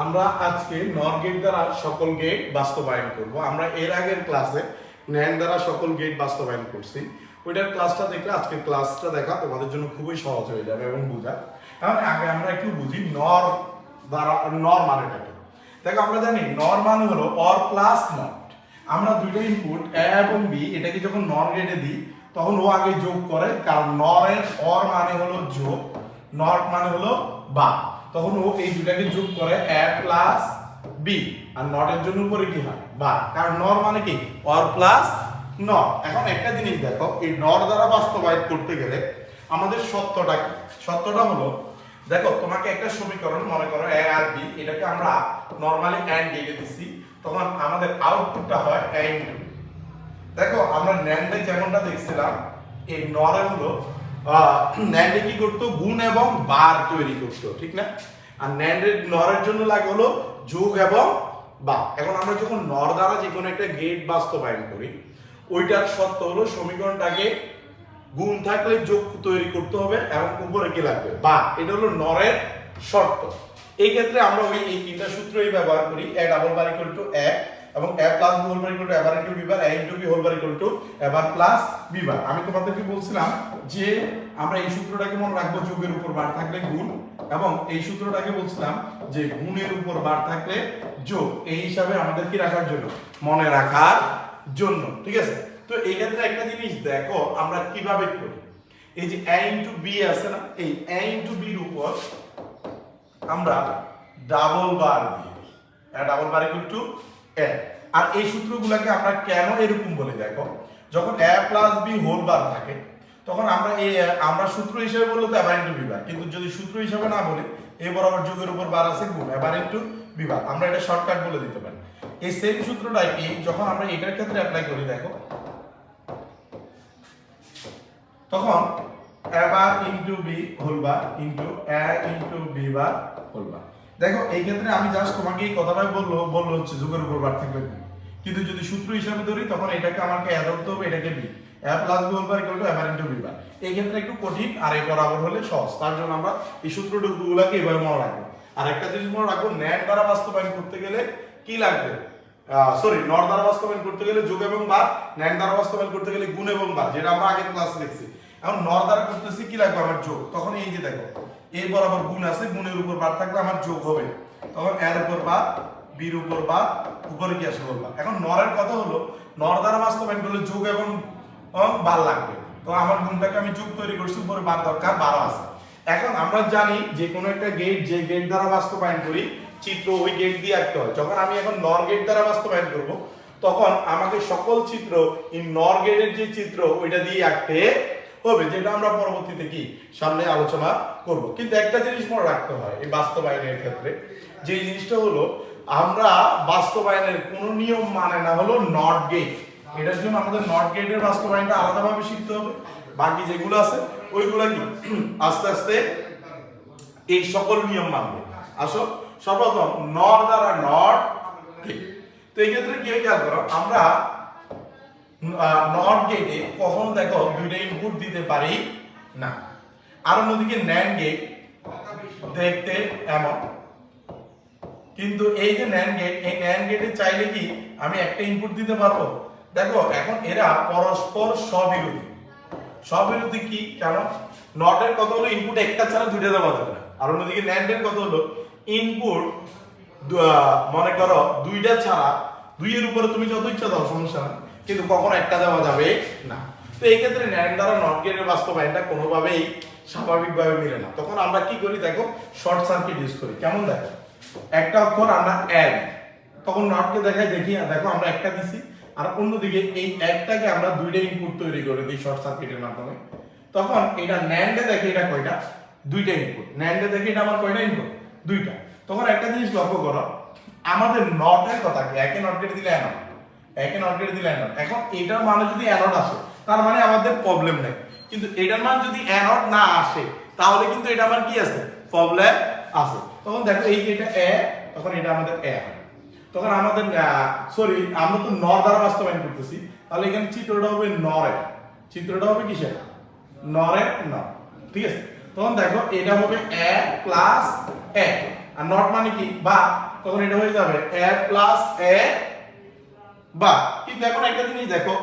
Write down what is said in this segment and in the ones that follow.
আমরা আজকে নর গেট দ্বারা সকল গেট বাস্তবায়ন করব। আমরা এর আগের ক্লাসে ন্যান দ্বারা সকল গেট বাস্তবায়ন করছি। ওইটার ক্লাসটা দেখলে আজকের ক্লাসটা দেখা তোমাদের জন্য খুবই সহজ হয়ে যাবে এবং বোঝা। কারণ আগে আমরা একটু বুঝি নর দ্বারা নর মানেটা কি দেখো, আমরা জানি নর মানে হলো অর প্লাস নট আমরা দুইটা ইনপুট এ এবং বি এটাকে যখন নর গেটে দিই, তখন ও আগে যোগ করে, কারণ নরের অর মানে হলো যোগ নট মানে হলো বা তখন ও এই দুটাকে যোগ করে এ প্লাস বি আর নটের জন্য উপরে কি হয়? বা কারণ নর মানে কি? অর প্লাস নট এখন একটা জিনিস দেখো, এই নর দ্বারা বাস্তবায়িত করতে গেলে আমাদের সত্যটা কি? সত্যটা হলো, দেখো, তোমাকে একটা সমীকরণ মনে করো এ আর বি এটাকে আমরা নরমালি অ্যান্ড গেটে দিছি, তখন আমাদের আউটপুটটা হয় ইনটু দেখো, আমরা ন্যান্ডে যেমনটা দেখছিলাম, এই নরে হলো ন্যান্ডে কি করতো? গুণ এবং বার তৈরি করতো, ঠিক না? আর ন্যান্ডের নরের জন্য লাগে হলো যোগ এবং বা এখন আমরা যখন নর দ্বারা যে কোনো একটা গেট বাস্তবায়ন করি, ওইটার সত্য হলো সমীকরণটাকে গুণ থাকলে যোগ তৈরি করতে হবে এবং উপরে কি লাগবে? বা এটা হলো নরের শর্ত। এই ক্ষেত্রে আমরা ওই এই তিনটা সূত্রই ব্যবহার করি A double bar equal to A এবং A plus B whole bar equal to A bar into B bar A into B whole bar equal to A bar plus B bar আমি তোমাদেরকে বলছিলাম যে আমরা এই সূত্রটাকে মনে রাখব যোগের উপর বার থাকলে গুণ, এবং এই সূত্রটাকে বলছিলাম যে গুণের উপর বার থাকলে যোগ। এই হিসাবে আমাদের কি রাখার জন্য? মনে রাখার জন্য। ঠিক আছে? তো এই ক্ষেত্রে একটা জিনিস দেখো, আমরা কীভাবে করি? এই যে a ইনটু বি আছে না, এই a ইনটু বির উপর আমরা ডাবল বার দিই। Double bar equal to A আর এই সূত্রগুলোকে আমরা কেন এরকম বলে দেখো যখন a plus B whole bar থাকে, তখন আমরা এই, আমরা সূত্র হিসেবে বললে তো এবার ইন্টু বিবার কিন্তু যদি সূত্র হিসেবে না বলি এই বরাবর যোগের উপর বার আছে গুণ, এবার ইন্টু বিবার আমরা এটা শর্টকাট বলে দিতে পারি। এই সেম সূত্রটাই কি, যখন আমরা এটার ক্ষেত্রে অ্যাপ্লাই করি, দেখো, তখন A bar into B whole bar into A into B bar whole bar দেখো, এই ক্ষেত্রে আমি জাস্ট তোমাকে এই কথাটাই বলল বলল হচ্ছে যুগের উপর বার থাকবে কিন্তু যদি সূত্র হিসাবে ধরি, তখন এটাকে আমাকে এ ধরতে হবে এটাকে B plus B equal to B bar এই ক্ষেত্রে একটু কঠিন, আর এই বরাবর হলে সহজ। তার জন্য আমরা এই সূত্রটুকুগুলোকে মনে রাখব। আর একটা জিনিস মনে রাখব ন্যাট দ্বারা বাস্তবায়ন করতে গেলে কি লাগবে? সরি নর দ্বারা বাস্তবায়ন করতে গেলে যোগ এবং বার ন্যান দ্বারা বাস্তবায়ন করতে গেলে গুণ এবং বার, যেটা আমরা আগের ক্লাসে দেখছি। এখন নর দ্বারা করতেছি কি লাগবে আমার যোগ? তখন এই যে দেখো এই বরাবর গুণ আছে গুণের উপর বার থাকলে আমার যোগ হবে। তখন এর উপর বার বির উপর বার উপরে কি আসবে বলবা। এখন নরের কথা হলো, নর দ্বারা বাস্তবায়ন করলে যোগ এবং বার লাগবে। তো আমার গুণটাকে আমি যোগ তৈরি করছি, উপরে বার দরকার বারো আছে। এখন আমরা জানি যে কোনো একটা গেট যে গেট দ্বারা বাস্তবায়ন করি, চিত্র ওই গেট দিয়ে আঁকতে হয়। যখন আমি এখন নর গেট দ্বারা বাস্তবায়ন করব, তখন আমাকে সকল চিত্র, এই নর গেটের যে চিত্র, ওইটা দিয়ে আঁকতে হবে, যেটা আমরা পরবর্তীতে কি? সামনে আলোচনা করব। কিন্তু একটা জিনিস মনে রাখতে হয় এই বাস্তবায়নের ক্ষেত্রে, যে জিনিসটা হলো, আমরা বাস্তবায়নের কোনো নিয়ম মানে না হলো নট গেট এটার জন্য আমাদের নট গেটের বাস্তবায়নটা আলাদাভাবে শিখতে হবে। বাকি যেগুলো আছে, ওইগুলো কি? আস্তে আস্তে এই সকল নিয়ম মানবে। আসো, সর্বপ্রথম নর দ্বারা নট তো এই ক্ষেত্রে কি খেয়াল করো, আমরা নট গেটে কখন দেখো দুইটা ইনপুট দিতে পারি না। আর অন্যদিকে ন্যান গেট দেখতে এমন। কিন্তু এই যে ন্যান গেট এই ন্যান গেটে চাইলে কি আমি একটা ইনপুট দিতে পারব? দেখো, এখন এরা পরস্পর স্ববিরোধী। স্ববিরোধী কি? কেন? নটের কত হলো? ইনপুট একটা ছাড়া দুইটা দেওয়া যাবে না। আর অন্যদিকে ন্যান্ডের কত হলো? ইনপুট মনে করো, দুইটা ছাড়া দুইয়ের উপরে তুমি যত ইচ্ছা দাও, সমস্যা না কিন্তু কখনো একটা দেওয়া যাবে না। তো এই ক্ষেত্রে ন্যান্ড দ্বারা নট বাস্তবায়নটা কোনোভাবেই স্বাভাবিকভাবে মিলে না। তখন আমরা কি করি, দেখো শর্ট সার্কিট ইউজ করি। কেমন দেখো? একটা অক্ষর আমরা এক তখন নটকে দেখাই দেখি দেখো, আমরা একটা দিছি। আর অন্যদিকে এই একটাকে আমরা দুইটা ইনপুট তৈরি করে দিই শর্ট সার্কিটের মাধ্যমে। তখন এটা ন্যান্ডে দেখে এটা কয়টা? দুইটা ইনপুট ন্যান্ডে দেখে এটা আমার কয়টা ইনপুট দুইটা। তখন একটা জিনিস লক্ষ্য করো আমাদের নটের কথা কি? একে নট কেটে দিলে অ্যানট একে নট কেটে দিলে অ্যানট এখন এটার মানে যদি অ্যানট আসে, তার মানে আমাদের প্রবলেম নেই। কিন্তু এটার মান যদি অ্যানট না আসে, তাহলে কিন্তু এটা আমার কি আছে? প্রবলেম আছে। তখন দেখো এই এটা এ, তখন এটা আমাদের এ তখন আমাদের সরি আমরা তো নর দ্বারা বাস্তবায়ন করতেছি। তাহলে এখানে চিত্রটা হবে নরের চিত্রটা হবে কিসের? নরে ন ঠিক আছে? তখন দেখো এটা হবে এ প্লাস এ। আর নট মানে কি? বা, তখন এটা হয়ে যাবে এ প্লাস এ বা। কিন্তু এখন একটা জিনিস দেখো,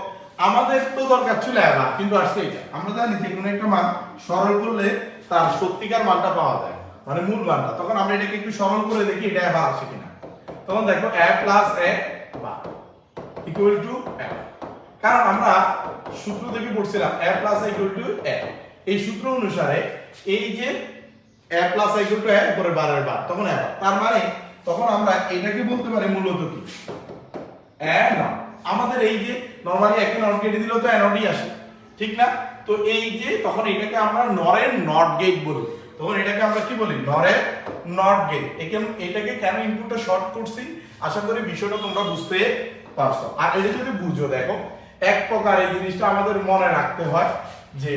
আমাদের তো দরকার ছিল এবা কিন্তু আসছে এটা। আমরা জানি যে কোনো একটা মান সরল করলে তার সত্যিকার মানটা পাওয়া যায় মানে মূল মানটা। তখন আমরা এটাকে একটু সরল করে দেখি এটা এবা আসে কিনা। তখন দেখো এ প্লাস এ বা ইকুয়াল টু এ কারণ আমরা সূত্র থেকে পড়ছিলাম A plus equal to A এই সূত্র অনুসারে এই যে A plus equal to A করে বারের বার তখন এ তার মানে তখন আমরা এটাকে বলতে পারি মূলত কি? অ্যানড আমাদের এই যে নরমালি একে নট কেটে দিলেও তো অ্যানডই আসে। ঠিক না? তো এই যে তখন এটাকে আমরা নরের নট গেট বলি। তখন এটাকে আমরা কি বলি? নরের নট গেট একে এটাকে কেন ইনপুটটা শর্ট করছি? আশা করি বিষয়টা তোমরা বুঝতে পারছ। আর এটা যদি বুঝো, দেখো, এক প্রকার এই জিনিসটা আমাদের মনে রাখতে হয় যে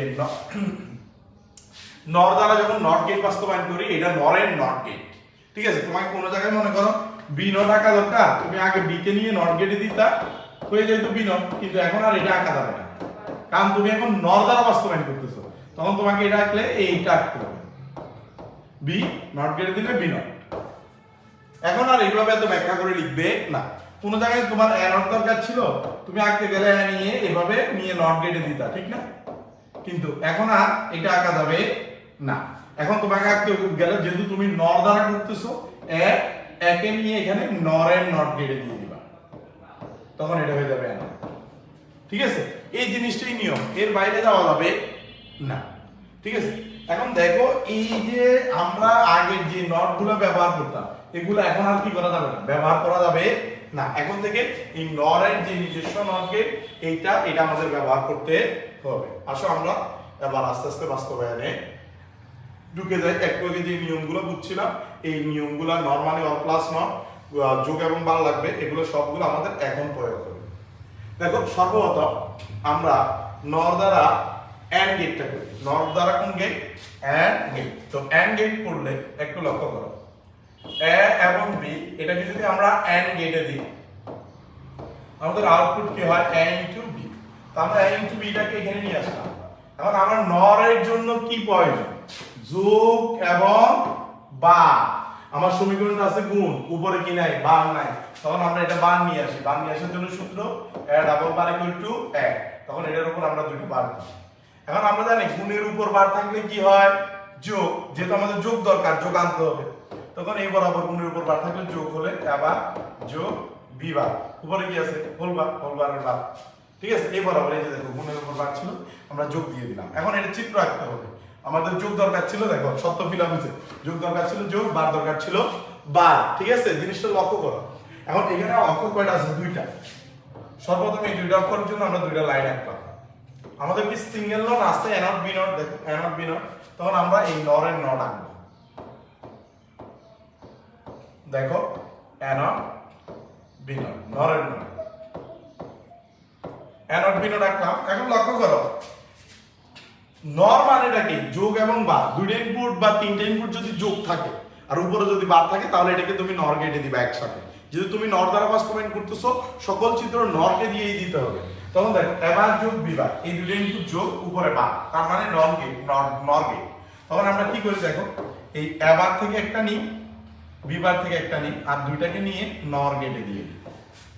নর দ্বারা যখন নট গেট বাস্তবায়ন করি, এটা নরের নট গেট। ঠিক আছে? তোমাকে কোনো জায়গায় মনে করো বি নট আঁকা দরকার, তুমি আগে বি কে নিয়ে নট গেটে দিতা, হয়ে যেত বি নট কিন্তু এখন আর এটা আঁকা যাবে না। কারণ তুমি এখন নর দ্বারা বাস্তবায়ন করতেছো। তখন তোমাকে এটা আঁকলে এইটা আঁকতে হবে। বি নট গেটে দিলে বি নট এখন আর এইভাবে এত ব্যাখ্যা করে লিখবে না। কোনো জায়গায় তোমার এ নট দরকার ছিল, তুমি আঁকতে গেলে নিয়ে এভাবে নিয়ে নট গেটে দিতা, ঠিক না? কিন্তু এখন আর এটা আঁকা যাবে না। এখন তোমাকে আঁকতে গেলে, যেহেতু তুমি নর দ্বারা করতেছো এ একে নিয়ে এখানে নরের নট গেটে দিয়ে দিবা তখন এটা হয়ে যাবে না ঠিক আছে? এই জিনিসটাই নিয়ম। এর বাইরে যাওয়া যাবে না। ঠিক আছে? এখন দেখো, এই যে আমরা আগে যে নটগুলো ব্যবহার করতাম, এগুলো এখন আর কি করা যাবে না? ব্যবহার করা যাবে না। এখন থেকে এই নরের যে নিজস্ব নটকে এইটা, এটা আমাদের ব্যবহার করতে হবে। আসো আমরা, এবার আস্তে আস্তে বাস্তবায়নে ঢুকে যায়। একটু যে নিয়মগুলো বুঝছিলাম, এই নিয়মগুলো নর্মালি অল প্লাস নট যোগ এবং বার লাগবে, এগুলো সবগুলো আমাদের এখন প্রয়োগ করবে দেখো, সর্বপ্রথম আমরা নর দ্বারা অ্যান্ড গেটটা করি। নর দ্বারা কোন গেট অ্যান্ড গেট তো অ্যান্ড গেট করলে একটু লক্ষ্য করো। এ এবং বি এটাকে যদি আমরা অ্যান্ড গেটে দিই, আমাদের আউটপুট কি হয়? এ ইনটু বি তো আমরা এ ইনটু বিটাকে এখানে নিয়ে আসলাম। এখন আমার নরের জন্য কি প্রয়োজন? যোগ এবং বা। আমার সমীকরণটা আছে গুণ, উপরে কি নাই, বার নাই। তখন আমরা এটা বার নিয়ে আসি। বার নিয়ে আসার জন্য সূত্র ডাবল বার ইকুয়াল টু এক। তখন এটার উপর আমরা দুটো বার দিই এখন আমরা জানি গুণের উপর বার থাকলে কি হয়? যোগ। যেহেতু আমাদের যোগ দরকার যোগ আনতে হবে। তখন এই বরাবর গুণের উপর বার থাকলে যোগ হলে আবার যোগ বি বার উপরে কি আছে? হোল বার হোল বারের বার। ঠিক আছে? এই বরাবর এই যে দেখো, গুণের উপর বার ছিল, আমরা যোগ দিয়ে দিলাম। এখন এটা চিত্র আঁকতে হবে। আমাদের যোগ দরকার ছিল, দেখো সত্য ফিলাম হয়েছে। যোগ দরকার ছিল, যোগ, বার দরকার ছিল, বার, ঠিক আছে? জিনিসটা লক্ষ্য করো। এখন এখানে অক্ষর কয়টা আছে? দুইটা। সর্বপ্রথম এই দুইটা অক্ষরের জন্য আমরা দুইটা লাইন আঁকলাম আমাদের কি single not A not B not দেখো এ নট বি নট তখন আমরা এই নরের নট আঁকবো দেখো এ নট বি নট নরের not A not B not আঁকলাম। এখন লক্ষ্য করো নর মানেটা কি? যোগ এবং বার। দুইটা ইনপুট বা তিনটা ইনপুট যদি যোগ থাকে, আর উপরে যদি বার থাকে, তাহলে এটাকে তুমি নর গেটে দিবা একসাথে। যেহেতু তুমি নর দ্বারা বাস্তবায়ন করতেছো, সকল চিত্র নরকে দিয়েই দিতে হবে। তখন দেখো, এবার যোগ বিবার। এই দুটো ইনপুট যোগ, উপরে বার। তার মানে নর গেট নর নর তখন আমরা কি করি দেখো, এই এবার থেকে একটা নিই, বিবার থেকে একটা নিই, আর দুইটাকে নিয়ে নর গেটে দিয়ে দিই।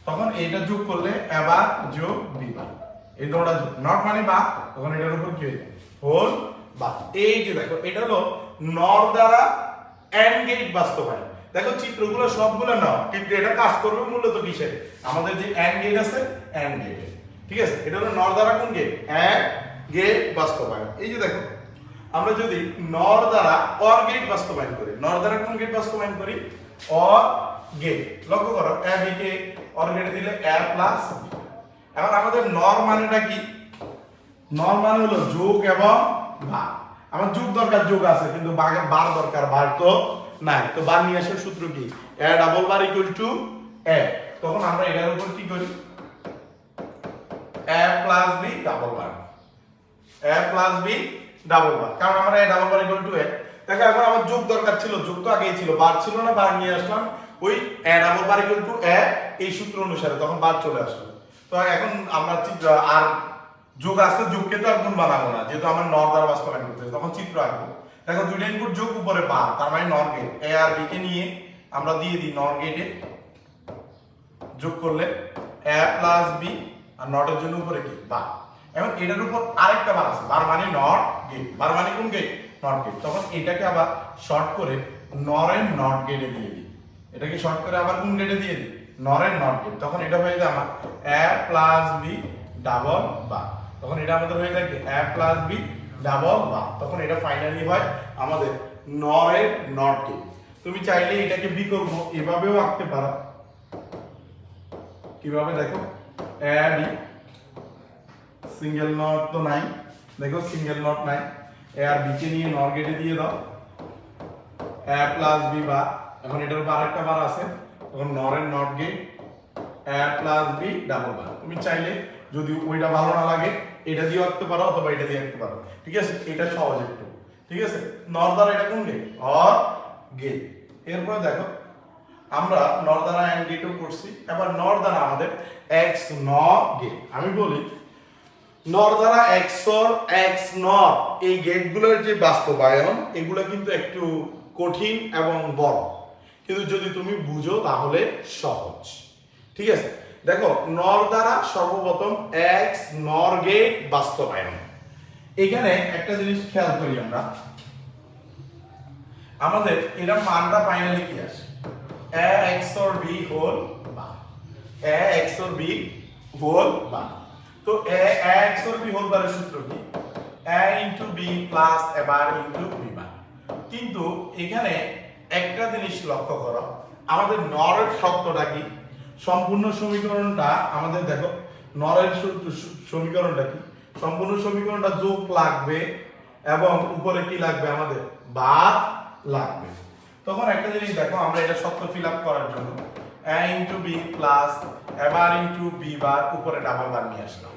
তখন এটা যোগ করলে এবার যোগ বিবার। এই দুটোটা যোগ। নট মানে বা তখন এটার উপর কি হয়ে যায়? হোল বা এই যে দেখো এটা হলো নর দ্বারা এন্ড গেট বাস্তবায়ন। দেখো চিত্রগুলো সবগুলো নাও কিন্তু এটা কাজ করবে মূলত কিসের? আমাদের যে এন্ড গেট আছে এন্ড গেট ঠিক আছে? এটা হলো নর দ্বারা কোন গেট এন্ড গেট বাস্তবায়ন। এই যে দেখো আমরা যদি নর দ্বারা অর গেট বাস্তবায়ন করি নর দ্বারা কোন গেট বাস্তবায়ন করি? অর গেট লক্ষ্য করো এ বি অর গেটে দিলে এ প্লাস এখন আমাদের নর মানেটা কি? নর মানে হলো যোগ এবং বার আমার যোগ দরকার, যোগ আছে, কিন্তু বার দরকার বার তো নাই। তো বার নিয়ে আসার সূত্র কি? A double bar equal to A তখন আমরা এটার উপর কি করি? A plus B double bar A plus B double bar কারণ আমরা A double bar equal to A দেখো, এখন আমার যোগ দরকার ছিল। যোগ তো আগেই ছিল। বার ছিল না বার নিয়ে আসলাম। ওই A double bar equal to A এই সূত্র অনুসারে তখন বার চলে আসলো। তো এখন আমরা আর যোগ আসতে যোগকে তো আর গুণ বানাবো না। যেহেতু আমার নর দ্বারা বাস্তবায়ন করতে তখন চিত্র আঁকবো। দেখো, দুইটা ইনপুট যোগ উপরে বার, তার মানে নর গেট এ আর বি কে নিয়ে আমরা দিয়ে দিই নর গেটে যোগ করলে এ প্লাস বি আর নটের জন্য উপরে কি? বার। এখন এটার উপর আরেকটা বার আছে। বার মানে নট গেট বার মানে কোন গেট নট গেট তখন এটাকে আবার শর্ট করে নরের নট গেটে দিয়ে দিই। এটাকে শর্ট করে আবার কোন গেটে দিয়ে দিই? নরের নট গেট তখন এটা হয়ে যায় আমার A plus B double bar. তখন এটা আমাদের হয়ে যায় কি এ প্লাস বি ডাবল বা। তখন এটা ফাইনালি হয় আমাদের নরের গেট তুমি চাইলে এটাকে বি করব, এভাবেও আঁকতে পারো। কীভাবে দেখো? এ বি সিঙ্গেল নট তো নাই। দেখো সিঙ্গেল নট নাই। এ আর বি কে নিয়ে নর গেটে দিয়ে দাও। এ প্লাস বি বা। এখন এটার উপর আরেকটা বার আছে। তখন নরের not gate A plus B double bar. তুমি চাইলে যদি ওইটা ভালো না লাগে এটা দিয়ে আঁকতে পারো অথবা এটা দিয়ে আঁকতে পারো। ঠিক আছে? এটা সহজ একটু। ঠিক আছে? নর দ্বারা এটা কোন গেট অর গেট এরপরে দেখো, আমরা নর দ্বারা অ্যান্ড গেটও করছি। এবার নর দ্বারা আমাদের এক্স ন গেট আমি বলি নর দ্বারা এক্সর এক্স নর এই গেটগুলোর যে বাস্তবায়ন, এগুলো কিন্তু একটু কঠিন এবং বড়। কিন্তু যদি তুমি বুঝো, তাহলে সহজ। ঠিক আছে? দেখো নর দ্বারা সর্বপ্রথম এক্স নর গেট বাস্তবায়ন। এখানে একটা জিনিস খেয়াল করি আমরা। আমাদের এটা মানটা ফাইনালি কি আসে A XOR B whole bar. A XOR B whole bar. তো A x or B whole বারের সূত্র কি? A into B plus A bar into B bar কিন্তু এখানে একটা জিনিস লক্ষ্য করো, আমাদের নরের শব্দটা কি? সম্পূর্ণ সমীকরণটা আমাদের দেখো, নরের সমীকরণটা কি? সম্পূর্ণ সমীকরণটা যোগ লাগবে এবং উপরে কি লাগবে আমাদের? বাদ লাগবে। তখন একটা জিনিস দেখো, আমরা এটা সত্য ফিল আপ করার জন্য a into B plus A bar into B bar উপরে ডাবল বার নিয়ে আসলাম।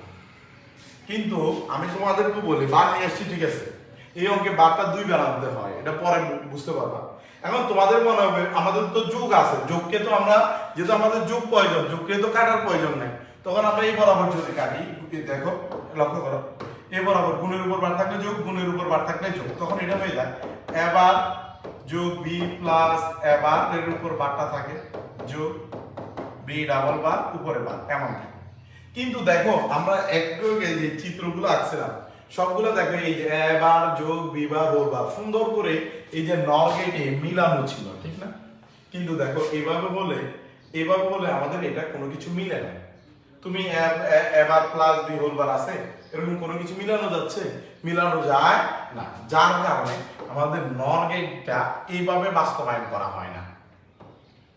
কিন্তু আমি তোমাদেরকে বলি বার নিয়ে আসছি, ঠিক আছে? এই অঙ্কে বারটা দুই বার আনতে হয়, এটা পরে বুঝতে পারবা। এখন তোমাদের মনে হবে, আমাদের তো যুগ আছে। যোগকে তো আমরা, যেহেতু আমাদের যুগ প্রয়োজন, যোগকে তো কাটার প্রয়োজন নাই। তখন আমরা এই বরাবর যদি কাটি দেখো, লক্ষ্য করো, এই বরাবর গুণের উপর বার থাকলে যোগ, গুণের উপর বার থাকলে যোগ। তখন এটা হয়ে যায়, এবার যোগ বি প্লাস এবার এর উপর বারটা থাকে, যোগ বি ডাবল বার, উপরে বার এমন থাকে কিন্তু দেখো, আমরা একটু চিত্রগুলো আঁকছিলাম সবগুলো দেখো এই যে এবার, যোগ, বিবার রোবার সুন্দর করে এই যে নরগেটে মিলানো ছিল, ঠিক না? কিন্তু দেখো, এভাবে বলে এভাবে বলে আমাদের এটা কোনো কিছু মিলে না। তুমি এবার প্লাস বি হোলবার আছে, এরকম কোনো কিছু মিলানো যাচ্ছে? মিলানো যায় না। যার কারণে আমাদের নরগেটটা এইভাবে বাস্তবায়ন করা হয় না।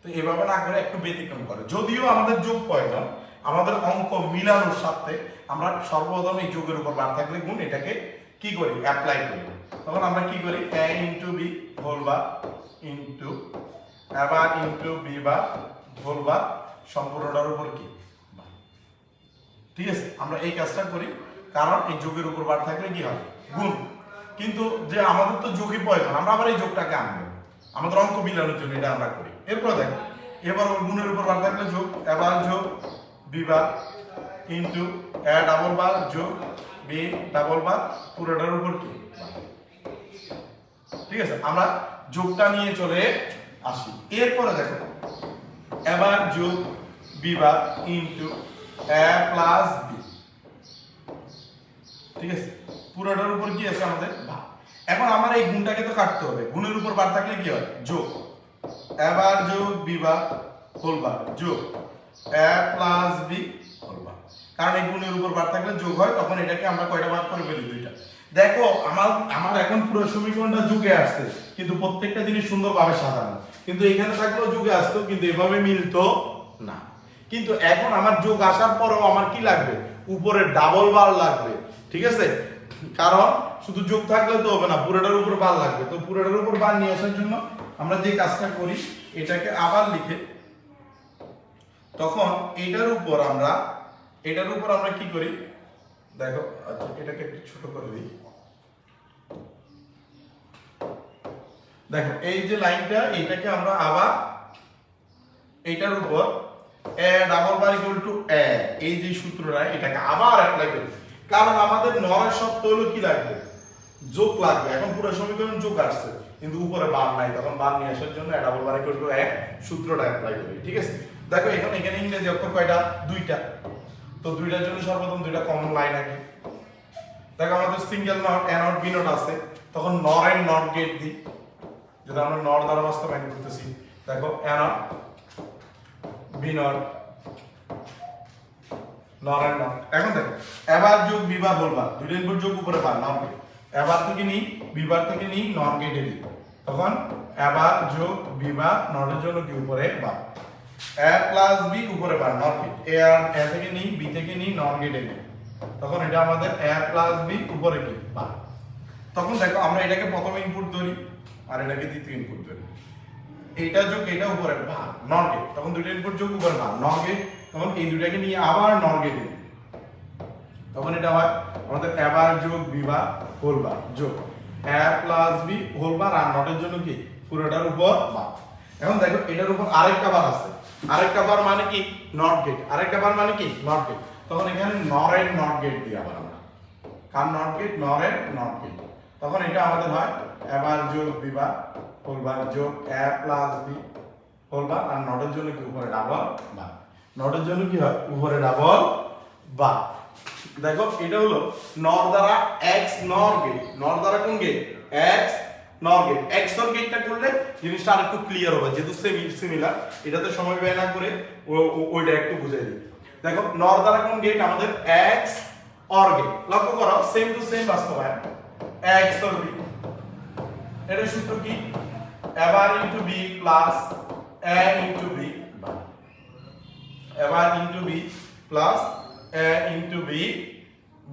তো এভাবে না করে একটু ব্যতিক্রম করে। যদিও আমাদের যোগ প্রয়োজন আমাদের অঙ্ক মিলানোর সাথে আমরা সর্বপ্রথম এই যোগের উপর বার থাকলে গুণ এটাকে কি করি? অ্যাপ্লাই করি। তখন আমরা কি করি? A into B whole bar into A bar into B bar whole bar সম্পূর্ণটার উপর কি? ঠিক আছে? আমরা এই কাজটা করি, কারণ এই যোগের উপর বার থাকলে কি হয়? গুণ। কিন্তু যে আমাদের তো যোগই প্রয়োজন আমরা আবার এই যোগটাকে আনব। আমাদের অঙ্ক মিলানোর জন্য এটা আমরা করি। এরপর দেখো এবার ওর গুণের উপর বার থাকলে যোগ, এবার যোগ, B bar into A double bar, যোগ, বি, ডাবল বার, পুরোটার উপর কি? ঠিক আছে, আমরা যোগটা নিয়ে চলে আসি। এরপরে দেখো, এবার যোগ B B bar, into A plus B. ঠিক আছে, পুরোটার উপর কি আছে আমাদের? ভাগ। এখন আমার এই গুণটাকে তো কাটতে হবে, গুণের উপর বার থাকলে কি হয়? যোগ। এবার যোগ বিবার হোলবার যোগ এ প্লাস বি হোলবার কারণ এই গুণের উপর বার থাকলে যোগ হয়, তখন এটাকে আমরা কয়টা ভাগ করে ফেলি? দুইটা। দেখো, আমার আমার এখন পুরো সমীকরণটা যুগে আসছে, কিন্তু প্রত্যেকটা জিনিস সুন্দরভাবে সাজানো। কিন্তু এখানে থাকলেও যুগে আসতো, কিন্তু এভাবে মিলতো না। কিন্তু এখন আমার যোগ আসার পরেও আমার কি লাগবে? উপরে ডাবল বার লাগবে, ঠিক আছে? কারণ শুধু যোগ থাকলে তো হবে না, পুরোটার উপর বার লাগবে। তো পুরোটার উপর বার নিয়ে আসার জন্য আমরা যে কাজটা করি, এটাকে আবার লিখে, তখন এটার উপর আমরা, এটার উপর আমরা কি করি? দেখো আচ্ছা এটাকে একটু ছোট করে দিই। দেখো, এই যে লাইনটা, এটাকে আমরা আবার, এটার উপর, A double bar equal to A, এই যে সূত্রটা, এটাকে আবার অ্যাপ্লাই করি কারণ আমাদের নয় শব্দ হলো কি লাগবে? যোগ লাগবে। এখন পুরো সমীকরণ যোগ আসছে। কিন্তু উপরে বার নাই, তখন বার নিয়ে আসার জন্য এটা ডাবল বার ইকুয়াল এক সূত্রটা অ্যাপ্লাই করি, ঠিক আছে? দেখো, এখন, এখানে ইংরেজি অক্ষর কয়টা? দুইটা। তো দুইটার জন্য সর্বপ্রথম দুইটা কমন লাইন আগে দেখো, আমাদের single not A not B not আছে। তখন নর এন্ড নট গেট দিই। যদি আমরা নর দ্বারা বাস্তবায়ন করতেছি। দেখো A not B not NOR and not এখন দেখো, এবার যোগ, বিবার বলবা দুইটা ইনপুট যোগ, উপরে বার নর গেট এবার থেকে নিই, বিবার থেকে নিই, নর গেটে দিই। তখন এবার যোগ, বিবার নটের জন্য কি উপরে বার। এ প্লাস বি উপরে বার, নর গেট এ আর এ থেকে নিই, বি থেকে নিই, নর গেটে নিই। তখন এটা আমাদের এ প্লাস বি উপরে কি? বার। তখন দেখো, আমরা এটাকে প্রথম ইনপুট ধরি আর এটাকে দ্বিতীয় ইনপুট ধরি। এটা যোগ এটা উপরে ভাগ নর গেট তখন দুটো ইনপুট যোগ, উপরে ভাগ নর গেট তখন এই দুইটাকে নিয়ে আবার নর দিই। তখন এটা হয় আমাদের এবার যোগ বিবার হোলবার যোগ। এ প্লাস বি হোলবার আর নটের জন্য কি? পুরোটার উপর বা। এখন দেখো, এটার উপর আরেকটা বার আছে। আরেকটা বার মানে কি? নট গেট আরেকটা বার মানে কি? নট গেট তখন এখানে নর এন্ড নট গেট দিই আবার আমরা। কার not gate nor and not gate তখন এটা আমাদের হয় এবার যোগ বিবার হোলবার যোগ, এ প্লাস বি হোলবার আর নটের জন্য কি? উপরে ডাবল বার নটের জন্য কি হয়? উপরে ডাবল বার দেখো, এটা হলো নর দ্বারা এক্স নর গেট। নর দ্বারা কোন গেট? XNOR gate. এক্স নর গেটটা করলে জিনিসটা আরেকটু ক্লিয়ার হবে, যেহেতু সেম সিমিলার এটাতে সময় ব্যয় না করে ওইটা একটু বুঝাই দিই। দেখো, নর দ্বারা কোন গেট? আমাদের এক্স অর গেট। লক্ষ্য করো সেম টু সেম বাস্তবায়ন এক্স অর বি এটা সূত্র কি? A bar into B plus A into B A bar into B plus into B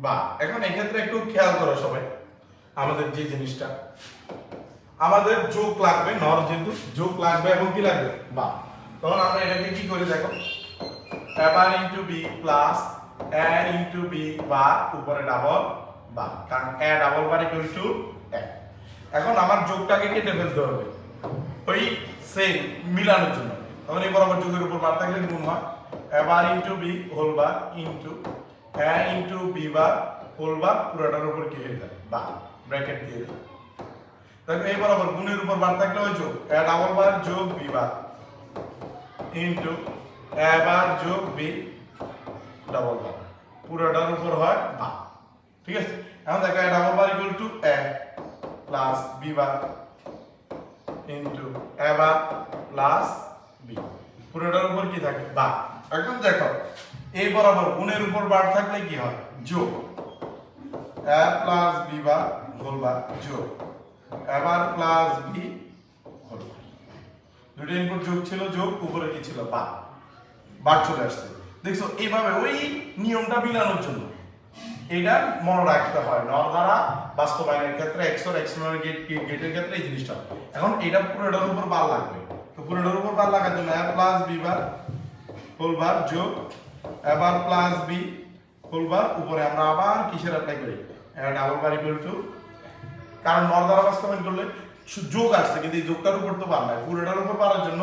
bar, এখন এক্ষেত্রে একটু খেয়াল করো সবাই, আমাদের যে জিনিসটা। আমাদের যোগ লাগবে, নর যেহেতু, যোগ লাগবে এবং কি লাগবে? বা, তখন আমরা এটাকে কি করে দেখো, A bar into B plus A into B bar উপরে ডাবল বা, কারণ A double bar equal to এখন আমার যোগটাকে কেটে ফেলতে হবে, ওই সেম মিলানোর জন্য। তখন এই বরাবর যোগের উপর বার থাকলে গুণ হয়। A bar into B whole bar into A into B bar whole bar পুরোটার উপর কি হয়ে যায় বা ব্র্যাকেট দিয়ে দিই দেখো এই বরাবর গুণের উপর বার থাকলে ওই যোগ, এ ডাবল বার যোগ বি বার ইনটু এ বার যোগ বি ডাবল বার পুরোটার উপর হয় বা। ঠিক আছে? এখন দেখো, A double bar equal to A plus B bar into A bar plus B পুরোটার উপর কি থাকে? বা। এখন দেখো, এই বরাবর গুণের উপর বার থাকলে কি হয়? যোগ। A plus B bar whole bar যোগ। A bar plus B whole দুটো ইনপুট যোগ ছিল, যোগ, উপরে কি ছিল? বা বার চলে আসছে। দেখছ, এইভাবে ওই নিয়মটা মিলানোর জন্য এটা মনে রাখতে হয়। নর দ্বারা বাস্তবায়নের ক্ষেত্রে এক্সর এক্সপ্লোর গেট গেটের ক্ষেত্রে এই জিনিসটা। এখন এটা পুরোটার উপর বার লাগবে। তো পুরোটার উপর বার লাগার জন্য A plus B bar whole bar যোগ, এবার প্লাস বি হোল বার উপরে। আমরা আবার কিসের অ্যাপ্লাই করি? ডাবল বার ইকুয়াল টু কারণ নর দ্বারা বাস্তবায়ন করলে যোগ আসছে, কিন্তু এই যোগটার উপর তো বার নাই। পুরোটার উপর পারার জন্য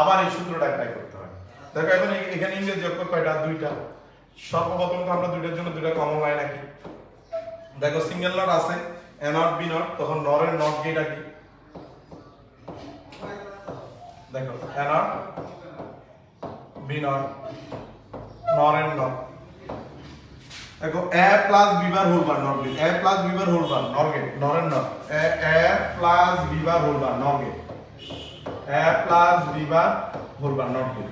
আবার এই সূত্রটা অ্যাপ্লাই করতে হয়। দেখো, এখন এখানে ইংরেজি অক্ষর কয়টা? দুইটা। সর্বপ্রথম তো আমরা দুইটার জন্য দুইটা কমন লাইন আঁকি। দেখো সিঙ্গেল নট আছে এ নট বি নট তখন নরের নট গেট আঁকি। দেখো এ নট বি নট নরের নট দেখো, A plus B bar whole bar not gate. A plus B bar whole bar not gate নরের not A A plus B bar whole bar not gate. A plus B bar whole bar not gate.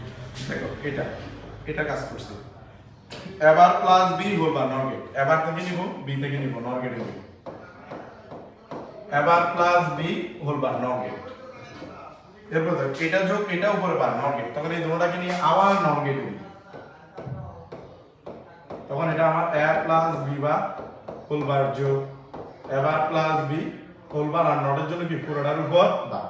দেখো, এটা এটা কাজ করছে। A bar plus B whole bar not gate. এবার থেকে নিব, B থেকে নিব নট গেট। নিব এবার plus B whole bar not gate. এরপর দেখো এটা যোগ, এটা উপরে বার নট গেট তখন এই দুটোটাকে নিয়ে আবার নট গেট নিব তখন এটা আমার A plus B bar whole bar যোগ এবার প্লাস বি হোল বার আর নটের জন্য কি, পুরোটার উপর বার।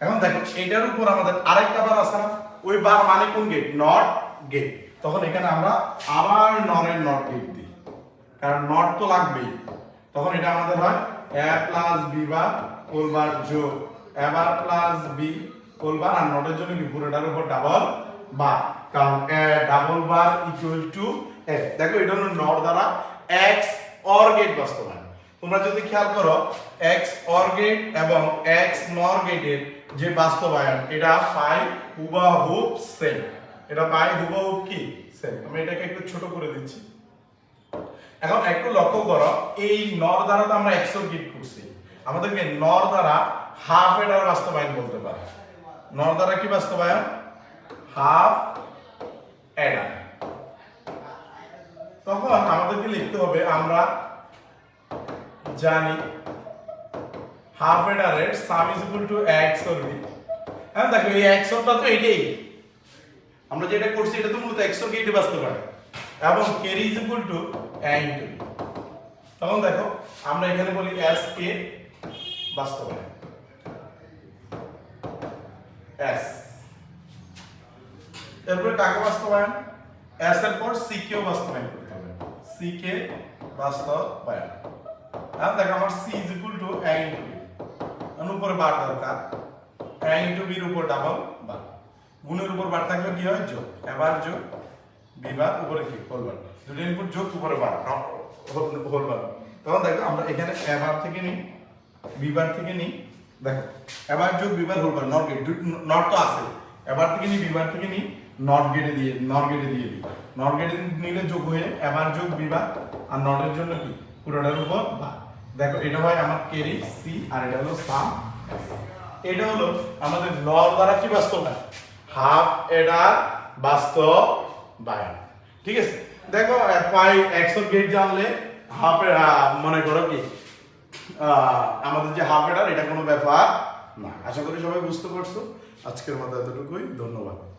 এখন দেখো, এটার উপর আমাদের আরেকটা বার আছে না? ওই বার মানে কোন গেট নট গেট তখন এখানে আমরা আবার নরের নট গেট দিই। কারণ নট তো লাগবেই। তখন এটা আমাদের হয় A plus B bar whole bar যোগ এবার প্লাস বি হোল বার আর নটের জন্য কি পুরোটার উপর ডাবল বার কারণ double bar equal to A দেখো, এটা হলো নট দ্বারা এক্স অর গেট বাস্তবায়ন। তোমরা যদি খেয়াল করো এক্স অর গেট এবং এক্স নর গেটের যে বাস্তবায়ন, এটা পাই হুবাহুব সেম এটা পাই হুবাহুব কি? সেম আমি এটাকে একটু ছোট করে দিচ্ছি। এখন একটু লক্ষ্য করো, এই নর দ্বারা তো আমরা একশো গিট করছি। আমাদেরকে নর দ্বারা হাফ এটার বাস্তবায়ন বলতে পারে। নর দ্বারা কি বাস্তবায়ন হাফ এডার তখন আমাদেরকে লিখতে হবে, আমরা জানি half এডারের sum is equal to X OR B হ্যাঁ দেখো এই এক্স অরটা তো এটাই আমরা যেটা করছি, এটা তো মূলত এক্স অর গেটে বাস্তবায়ন এবং carry is equal to into তখন দেখো, আমরা এখানে বলি এস কে বাস্তবায়ন এস এরপরে কাকে বাস্তবায়ন? এস এর পর সি কেও বাস্তবায়ন করতে হবে। সি কে বাস্তবায়ন। আর দেখো আমার C is equal to A into B উপরে বার দরকার। এ ইনটু বির উপর ডাবল বার। গুণের উপর বার থাকলে কি হয়? যোগ। এবার যোগ। বিবার উপরে কি? বার। দুটো ইনপুট যোগ, উপরে বার। হোল বার। তখন দেখো আমরা এখানে এবার থেকে নিই বিবার থেকে নিই। দেখো, এবার যোগ B bar whole bar not gate not তো আছে। এবার থেকে নিই বিবার থেকে নিই নট গেটে দিয়ে নট গেটে দিয়ে দিই নট গেটে নিলে যোগ হয়ে এবার যোগ বিবার আর নটের জন্য কি? পুরোটার উপর বার দেখো, এটা হয় আমার কেরি সি আর এটা হলো সাম এটা হলো আমাদের নর দ্বারা কি বাস্তবায়ন হাফ এটা বাস্তবায়ন ঠিক আছে? দেখো পাই একশো গেট জানলে হাফ মনে করো কি? আমাদের যে হাফ এটা কোনো ব্যাপার না। আশা করি সবাই বুঝতে পারছ। আজকের মতো এতটুকুই। ধন্যবাদ।